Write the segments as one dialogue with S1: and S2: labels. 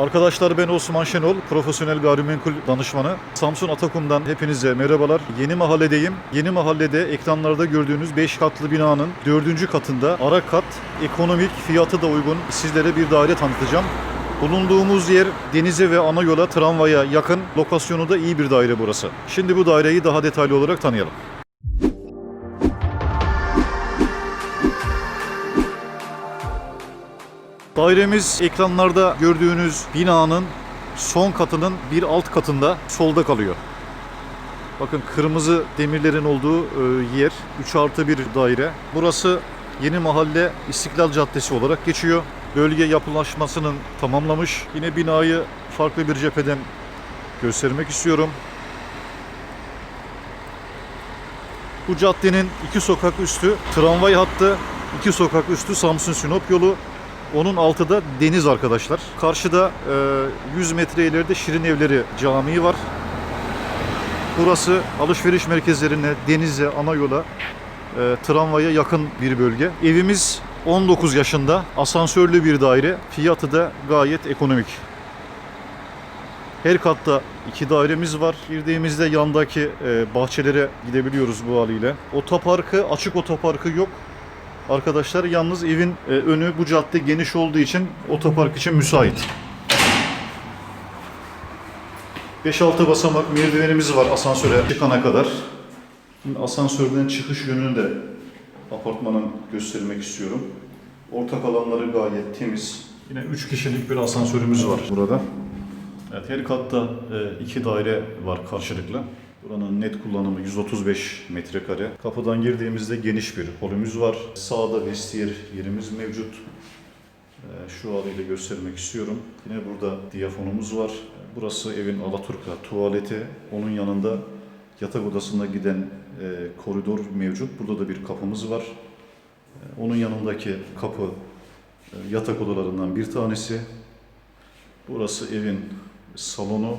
S1: Arkadaşlar ben Osman Şenol, profesyonel gayrimenkul danışmanı. Samsun Atakum'dan hepinize merhabalar. Yeni mahalledeyim. Yeni mahallede ekranlarda gördüğünüz 5 katlı binanın 4. katında ara kat, ekonomik, fiyatı da uygun sizlere bir daire tanıtacağım. Bulunduğumuz yer denize ve ana yola, tramvaya yakın. Lokasyonu da iyi bir daire burası. Şimdi bu daireyi daha detaylı olarak tanıyalım. Dairemiz ekranlarda gördüğünüz binanın son katının bir alt katında solda kalıyor. Bakın kırmızı demirlerin olduğu e, yer 3 artı bir daire. Burası Yeni Mahalle İstiklal Caddesi olarak geçiyor. Bölge yapılaşmasının tamamlamış. Yine binayı farklı bir cepheden göstermek istiyorum. Bu caddenin iki sokak üstü tramvay hattı, iki sokak üstü Samsun Sinop yolu. Onun altı da deniz arkadaşlar. Karşıda e, 100 metre ileride Şirin Evleri Camii var. Burası alışveriş merkezlerine, denize, ana yola, e, tramvaya yakın bir bölge. Evimiz 19 yaşında, asansörlü bir daire. Fiyatı da gayet ekonomik. Her katta iki dairemiz var. Girdiğimizde yandaki e, bahçelere gidebiliyoruz bu haliyle. Otoparkı, açık otoparkı yok. Arkadaşlar yalnız evin e, önü bu cadde geniş olduğu için otopark için müsait. 5-6 basamak merdivenimiz var asansöre çıkana kadar. Şimdi asansörden çıkış yönünü de apartmanın göstermek istiyorum. Ortak alanları gayet temiz. Yine 3 kişilik bir asansörümüz var burada. Evet, her katta e, iki daire var karşılıklı. Buranın net kullanımı 135 metrekare. Kapıdan girdiğimizde geniş bir holümüz var. Sağda vestiyer yerimiz mevcut. E, Şu haliyle göstermek istiyorum. Yine burada diyafonumuz var. Burası evin Alaturka tuvaleti. Onun yanında yatak odasına giden e, koridor mevcut. Burada da bir kapımız var. E, Onun yanındaki kapı e, yatak odalarından bir tanesi. Burası evin salonu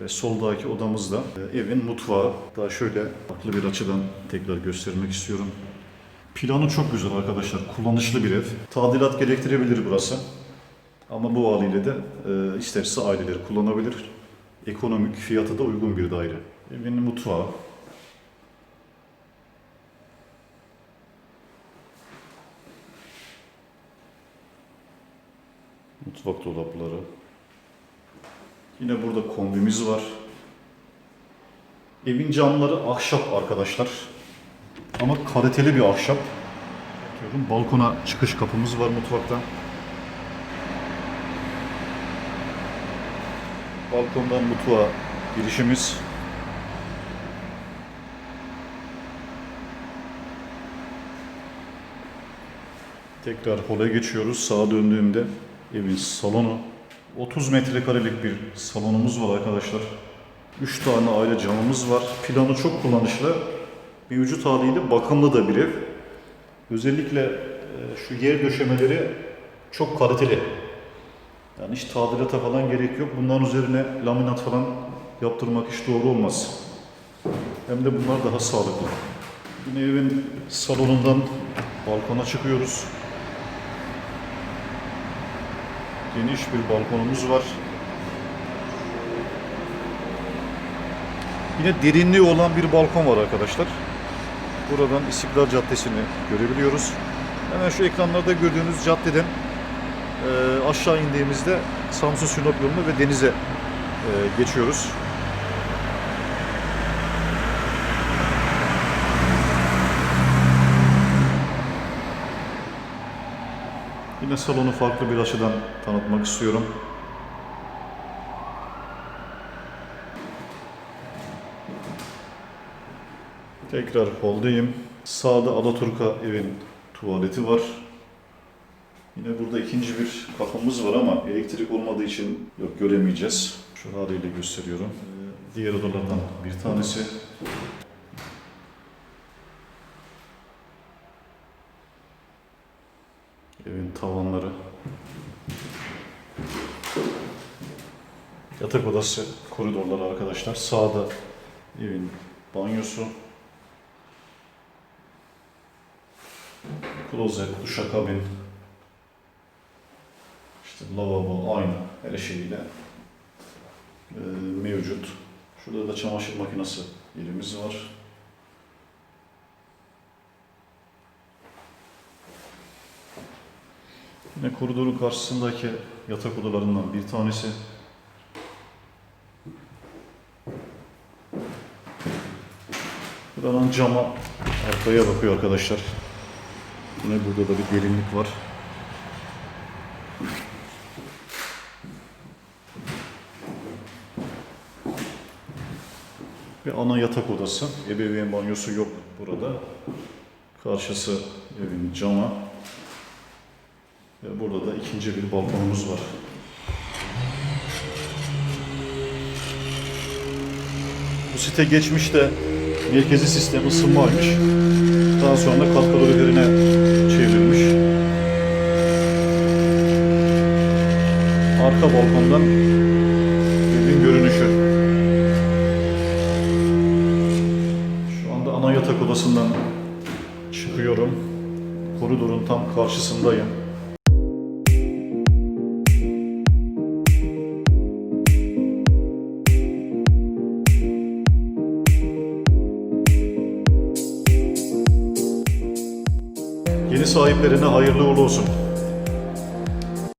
S1: ve soldaki odamız da e, evin mutfağı. Daha şöyle farklı bir açıdan tekrar göstermek istiyorum. Planı çok güzel arkadaşlar. Kullanışlı bir ev. Tadilat gerektirebilir burası. Ama bu haliyle de e, isterse aileler kullanabilir. Ekonomik fiyatı da uygun bir daire. Evin mutfağı. Mutfak dolapları. Yine burada kombimiz var. Evin camları ahşap arkadaşlar. Ama kaliteli bir ahşap. Diyorum, balkona çıkış kapımız var mutfakta. Balkondan mutfağa girişimiz. Tekrar hola geçiyoruz. Sağa döndüğümde evin salonu. 30 metrekarelik bir salonumuz var arkadaşlar. 3 tane ayrı camımız var. Planı çok kullanışlı. Mevcut haliyle bakımlı da bir ev. Özellikle e, şu yer döşemeleri çok kaliteli. Yani hiç tadilata falan gerek yok. Bunların üzerine laminat falan yaptırmak hiç doğru olmaz. Hem de bunlar daha sağlıklı. Yine evin salonundan balkona çıkıyoruz. Geniş bir balkonumuz var. Yine derinliği olan bir balkon var arkadaşlar. Buradan İstiklal Caddesi'ni görebiliyoruz. Hemen şu ekranlarda gördüğünüz caddeden e, aşağı indiğimizde Samsun Sinop yolunu ve denize e, geçiyoruz. Yine salonu farklı bir açıdan tanıtmak istiyorum. Tekrar holdayım. Sağda Alaturka evin tuvaleti var. Yine burada ikinci bir kapımız var ama elektrik olmadığı için yok göremeyeceğiz. Şu haliyle gösteriyorum. Ee, Diğer odalardan bir tanesi. Evin tavanları. Yatak odası koridorları arkadaşlar. Sağda evin banyosu. Klozet, duşakabin. İşte lavabo aynı her şeyiyle e, mevcut. Şurada da çamaşır makinesi yerimiz var. Yine koridorun karşısındaki yatak odalarından bir tanesi. Buranın cama arkaya bakıyor arkadaşlar. Yine burada da bir derinlik var. Bir ana yatak odası. Ebeveyn banyosu yok burada. Karşısı evin cama. Burada da ikinci bir balkonumuz var. Bu site geçmişte merkezi sistem ısınmaymış. Daha sonra kat kaloriferine çevrilmiş. Arka balkondan evin görünüşü. Şu anda ana yatak odasından çıkıyorum. Koridorun tam karşısındayım. Sahiplerine hayırlı uğurlu olsun.